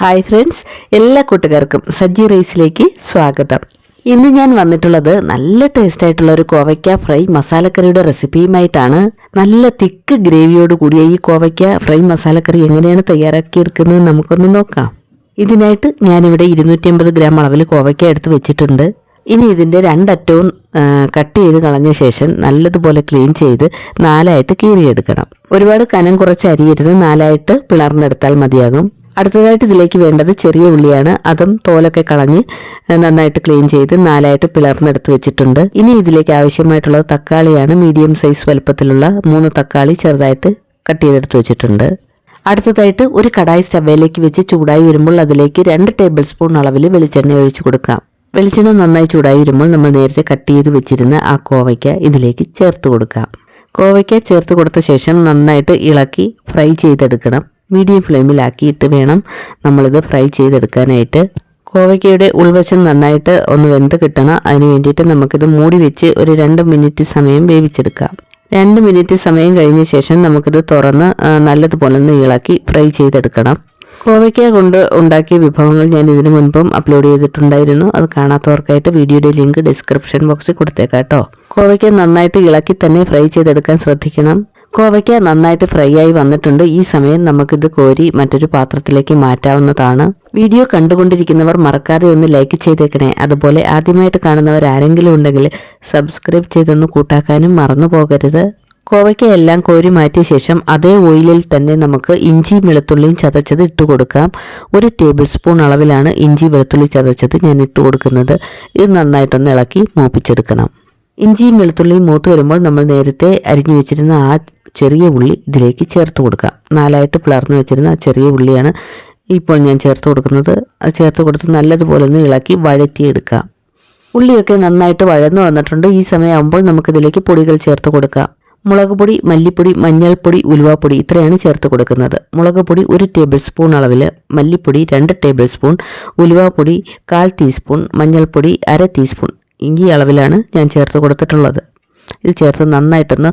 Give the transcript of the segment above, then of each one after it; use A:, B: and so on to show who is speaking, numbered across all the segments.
A: Hi friends എല്ലാ കൂട്ടുകാർക്കും സജ്ജി റൈസിലേക്ക് സ്വാഗതം. ഇന്ന് ഞാൻ വന്നിട്ടുള്ളത് നല്ല ടേസ്റ്റ് ആയിട്ടുള്ള ഒരു കോവയ്ക്ക ഫ്രൈ മസാലക്കറിയുടെ റെസിപ്പിയുമായിട്ടാണ്. നല്ല തിക്ക് ഗ്രേവിയോട് കൂടിയ ഈ കോവയ്ക്ക ഫ്രൈ മസാലക്കറി എങ്ങനെയാണ് തയ്യാറാക്കിയെടുക്കുന്നത് നമുക്കൊന്ന് നോക്കാം. ഇതിനായിട്ട് ഞാനിവിടെ ഇരുന്നൂറ്റി അമ്പത് ഗ്രാം അളവിൽ കോവയ്ക്ക എടുത്ത് വെച്ചിട്ടുണ്ട്. ഇനി ഇതിന്റെ രണ്ടറ്റവും കട്ട് ചെയ്ത് കളഞ്ഞ ശേഷം നല്ലതുപോലെ ക്ലീൻ ചെയ്ത് നാലായിട്ട് കീറിയെടുക്കണം. ഒരുപാട് കനം കുറച്ച് അരിയരുത് നാലായിട്ട് പിളർന്നെടുത്താൽ മതിയാകും. അടുത്തതായിട്ട് ഇതിലേക്ക് വേണ്ടത് ചെറിയ ഉള്ളിയാണ്. അതും തോലൊക്കെ കളഞ്ഞ് നന്നായിട്ട് ക്ലീൻ ചെയ്ത് നാലായിട്ട് പിളർന്നെടുത്ത് വെച്ചിട്ടുണ്ട്. ഇനി ഇതിലേക്ക് ആവശ്യമായിട്ടുള്ളത് തക്കാളിയാണ്. മീഡിയം സൈസ് വലുപ്പത്തിലുള്ള മൂന്ന് തക്കാളി ചെറുതായിട്ട് കട്ട് ചെയ്തെടുത്ത് വെച്ചിട്ടുണ്ട്. അടുത്തതായിട്ട് ഒരു കടായി സ്റ്റവയിലേക്ക് വെച്ച് ചൂടായി വരുമ്പോൾ അതിലേക്ക് രണ്ട് ടേബിൾ സ്പൂൺ അളവിൽ വെളിച്ചെണ്ണ ഒഴിച്ചു കൊടുക്കാം. വെളിച്ചെണ്ണ നന്നായി ചൂടായി വരുമ്പോൾ നമ്മൾ നേരത്തെ കട്ട് ചെയ്ത് വെച്ചിരുന്ന ആ കോവയ്ക്ക ഇതിലേക്ക് ചേർത്ത് കൊടുക്കാം. കോവയ്ക്ക ചേർത്ത് കൊടുത്ത ശേഷം നന്നായിട്ട് ഇളക്കി ഫ്രൈ ചെയ്തെടുക്കണം. മീഡിയം ഫ്ലെയിമിലാക്കിയിട്ട് വേണം നമ്മളിത് ഫ്രൈ ചെയ്തെടുക്കാനായിട്ട്. കോവയ്ക്കയുടെ ഉൾവശം നന്നായിട്ട് ഒന്ന് വെന്ത് കിട്ടണം. അതിന് വേണ്ടിയിട്ട് നമുക്കിത് മൂടി വെച്ച് ഒരു രണ്ട് മിനിറ്റ് സമയം വേവിച്ചെടുക്കാം. രണ്ട് മിനിറ്റ് സമയം കഴിഞ്ഞ ശേഷം നമുക്കിത് തുറന്ന് നല്ലതുപോലെ ഒന്ന് ഇളക്കി ഫ്രൈ ചെയ്തെടുക്കണം. കോവയ്ക്ക കൊണ്ട് ഉണ്ടാക്കിയ വിഭവങ്ങൾ ഞാൻ ഇതിനു മുൻപും അപ്ലോഡ് ചെയ്തിട്ടുണ്ടായിരുന്നു. അത് കാണാത്തവർക്കായിട്ട് വീഡിയോയുടെ ലിങ്ക് ഡിസ്ക്രിപ്ഷൻ ബോക്സിൽ കൊടുത്തേക്കാം കേട്ടോ. കോവയ്ക്ക നന്നായിട്ട് ഇളക്കി തന്നെ ഫ്രൈ ചെയ്തെടുക്കാൻ ശ്രദ്ധിക്കണം. കോവയ്ക്ക നന്നായിട്ട് ഫ്രൈ ആയി വന്നിട്ടുണ്ട്. ഈ സമയം നമുക്കിത് കോരി മറ്റൊരു പാത്രത്തിലേക്ക് മാറ്റാവുന്നതാണ്. വീഡിയോ കണ്ടുകൊണ്ടിരിക്കുന്നവർ മറക്കാതെ ഒന്ന് ലൈക്ക് ചെയ്തേക്കണേ. അതുപോലെ ആദ്യമായിട്ട് കാണുന്നവർ ആരെങ്കിലും ഉണ്ടെങ്കിൽ സബ്സ്ക്രൈബ് ചെയ്തൊന്ന് കൂട്ടാക്കാനും മറന്നു പോകരുത്. കോവയ്ക്ക എല്ലാം കോരി മാറ്റിയ ശേഷം അതേ ഓയിലിൽ തന്നെ നമുക്ക് ഇഞ്ചി വെളുത്തുള്ളിയും ചതച്ചത് ഇട്ട് കൊടുക്കാം. ഒരു ടേബിൾ സ്പൂൺ അളവിലാണ് ഇഞ്ചി വെളുത്തുള്ളി ചതച്ചത് ഞാൻ ഇട്ട് കൊടുക്കുന്നത്. ഇത് നന്നായിട്ടൊന്ന് ഇളക്കി മൂപ്പിച്ചെടുക്കണം. ഇഞ്ചിയും വെളുത്തുള്ളിയും മൂത്ത് വരുമ്പോൾ നമ്മൾ നേരത്തെ അരിഞ്ഞു വെച്ചിരുന്ന ആ ചെറിയ ഉള്ളി ഇതിലേക്ക് ചേർത്ത് കൊടുക്കുക. നാലായിട്ട് പിളർന്ന് വെച്ചിരുന്ന ചെറിയ ഉള്ളിയാണ് ഇപ്പോൾ ഞാൻ ചേർത്ത് കൊടുക്കുന്നത്. അത് ചേർത്ത് കൊടുത്ത് നല്ലതുപോലെ ഒന്ന് ഇളക്കി വഴറ്റിയെടുക്കുക. ഉള്ളിയൊക്കെ നന്നായിട്ട് വഴന്നു വന്നിട്ടുണ്ട്. ഈ സമയമാകുമ്പോൾ നമുക്കിതിലേക്ക് പൊടികൾ ചേർത്ത് കൊടുക്കാം മുളക് പൊടി മല്ലിപ്പൊടി മഞ്ഞൾപ്പൊടി ഉലുവാപ്പൊടി ഇത്രയാണ് ചേർത്ത് കൊടുക്കുന്നത്. മുളക് പൊടി ഒരു ടേബിൾ സ്പൂൺ അളവിൽ മല്ലിപ്പൊടി രണ്ട് ടേബിൾ സ്പൂൺ ഉലുവാപ്പൊടി കാൽ ടീസ്പൂൺ മഞ്ഞൾപ്പൊടി അര ടീസ്പൂൺ. ഈ അളവിലാണ് ഞാൻ ചേർത്ത് കൊടുത്തിട്ടുള്ളത്. ഇത് ചേർത്ത് നന്നായിട്ടൊന്ന്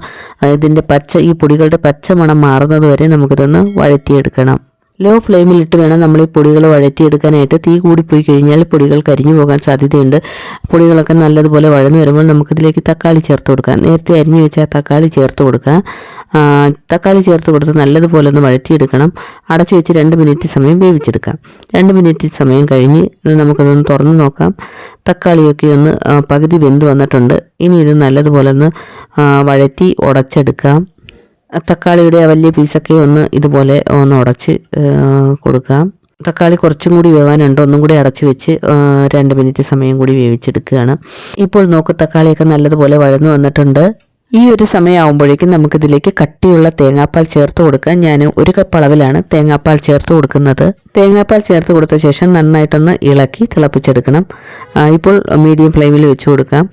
A: ഇതിന്റെ പച്ച ഈ പൊടികളുടെ പച്ച മണം മാറുന്നത് വരെ നമുക്കിതൊന്ന് വഴറ്റിയെടുക്കണം. ലോ ഫ്ലെയിമിലിട്ട് വേണം നമ്മൾ ഈ പൊടികൾ വഴറ്റിയെടുക്കാനായിട്ട്. തീ കൂടിപ്പോയി കഴിഞ്ഞാൽ പൊടികൾ കരിഞ്ഞു പോകാൻ സാധ്യതയുണ്ട്. പൊടികളൊക്കെ നല്ലതുപോലെ വഴന്നു വരുമ്പോൾ നമുക്കിതിലേക്ക് തക്കാളി ചേർത്ത് കൊടുക്കാം. നേരത്തെ അരിഞ്ഞു വെച്ചാൽ തക്കാളി ചേർത്ത് കൊടുക്കാം തക്കാളി ചേർത്ത് കൊടുത്ത് നല്ലതുപോലെ ഒന്ന് വഴറ്റിയെടുക്കണം. അടച്ചു വെച്ച് രണ്ട് മിനിറ്റ് സമയം വേവിച്ചെടുക്കാം. രണ്ട് മിനിറ്റ് സമയം കഴിഞ്ഞ് നമുക്കതൊന്ന് തുറന്ന് നോക്കാം. തക്കാളിയൊക്കെ ഒന്ന് പകുതി വെന്ത് വന്നിട്ടുണ്ട്. ഇനി ഇത് നല്ലതുപോലെ ഒന്ന് വഴറ്റി ഉടച്ചെടുക്കാം. തക്കാളിയുടെ വലിയ പീസൊക്കെ ഒന്ന് ഇതുപോലെ ഒന്ന് ഉടച്ച് കൊടുക്കാം. തക്കാളി കുറച്ചും കൂടി വേവാനുണ്ട്. ഒന്നും കൂടി അടച്ചു വെച്ച് രണ്ട് മിനിറ്റ് സമയം കൂടി വേവിച്ചെടുക്കുകയാണ്. ഇപ്പോൾ നോക്ക് തക്കാളിയൊക്കെ നല്ലതുപോലെ വഴന്നു വന്നിട്ടുണ്ട്. ഈ ഒരു സമയമാകുമ്പോഴേക്കും നമുക്കിതിലേക്ക് കട്ടിയുള്ള തേങ്ങാപ്പാൽ ചേർത്ത് കൊടുക്കാം. ഞാൻ ഒരു കപ്പ് അളവിലാണ് തേങ്ങാപ്പാൽ ചേർത്ത് കൊടുക്കുന്നത്. തേങ്ങാപ്പാൽ ചേർത്ത് കൊടുത്ത ശേഷം നന്നായിട്ടൊന്ന് ഇളക്കി തിളപ്പിച്ചെടുക്കണം. ഇപ്പോൾ മീഡിയം ഫ്ലെയിമിൽ വെച്ച് കൊടുക്കാം.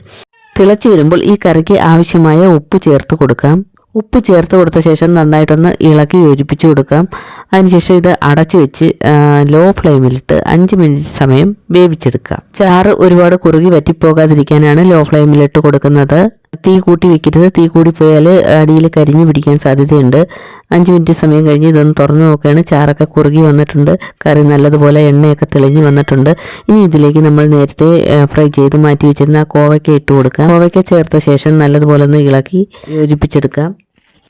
A: തിളച്ച് വരുമ്പോൾ ഈ കറിക്ക് ആവശ്യമായ ഉപ്പ് ചേർത്ത് കൊടുക്കാം. ഉപ്പ് ചേർത്ത് കൊടുത്ത ശേഷം നന്നായിട്ടൊന്ന് ഇളക്കി യോജിപ്പിച്ച് കൊടുക്കാം. അതിനുശേഷം ഇത് അടച്ചു വെച്ച് ലോ ഫ്ലെയിമിലിട്ട് അഞ്ച് മിനിറ്റ് സമയം വേവിച്ചെടുക്കാം ചാറ് ഒരുപാട് കുറുകി വറ്റിപ്പോകാതിരിക്കാനാണ് ലോ ഫ്ലെയിമിലിട്ട് കൊടുക്കുന്നത്. തീ കൂട്ടി വെക്കരുത്. തീ കൂടി പോയാൽ അടിയിൽ കരിഞ്ഞു പിടിക്കാൻ സാധ്യതയുണ്ട്. അഞ്ച് മിനിറ്റ് സമയം കഴിഞ്ഞ് ഇതൊന്ന് തുറന്നു നോക്കുകയാണ്. ചാറൊക്കെ കുറുകി വന്നിട്ടുണ്ട്. കറി നല്ലതുപോലെ എണ്ണയൊക്കെ തെളിഞ്ഞു വന്നിട്ടുണ്ട്. ഇനി ഇതിലേക്ക് നമ്മൾ നേരത്തെ ഫ്രൈ ചെയ്ത് മാറ്റി വെച്ചിരുന്ന കോവയ്ക്ക ഇട്ട് കൊടുക്കാം. കോവയ്ക്ക ചേർത്ത ശേഷം നല്ലതുപോലെ ഒന്ന് ഇളക്കി യോജിപ്പിച്ചെടുക്കാം.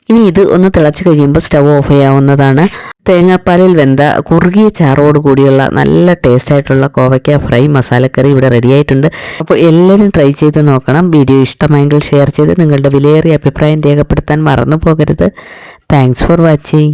A: ഇനി ഇത് ഒന്ന് തിളച്ച് കഴിയുമ്പോൾ സ്റ്റവ് ഓഫ് ചെയ്യാവുന്നതാണ്. തേങ്ങാപ്പാലിൽ വെന്ത കുറുകിയ ചാറോട് കൂടിയുള്ള നല്ല ടേസ്റ്റ് ആയിട്ടുള്ള കോവയ്ക്ക ഫ്രൈ മസാലക്കറി ഇവിടെ റെഡി ആയിട്ടുണ്ട്. അപ്പോൾ എല്ലാവരും ട്രൈ ചെയ്ത് നോക്കണം. വീഡിയോ ഇഷ്ടമായെങ്കിൽ ഷെയർ ചെയ്ത് നിങ്ങളുടെ വിലയേറിയ അഭിപ്രായം രേഖപ്പെടുത്താൻ മറന്നു പോകരുത്. Thanks for watching